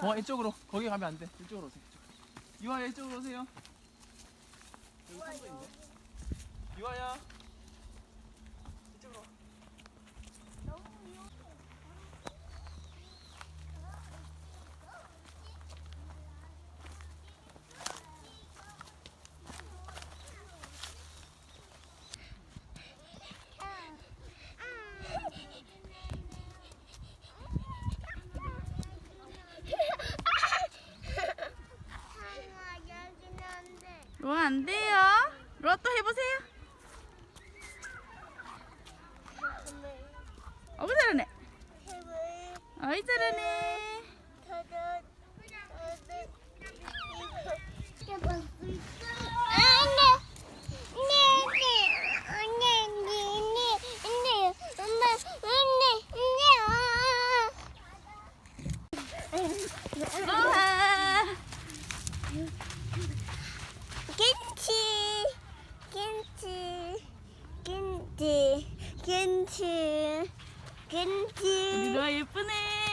어 이쪽으로. 거기 가면 안 돼. 이쪽으로 오세요 이쪽. 유아야 이쪽으로 오세요. 여기 있네 유아야 로아 안 돼요. 로아 또 해보세요. 어우 잘하네. 어이 잘하네. 로아. 김치, 김치, 김치, 김치, 김치. 로아 예쁘네.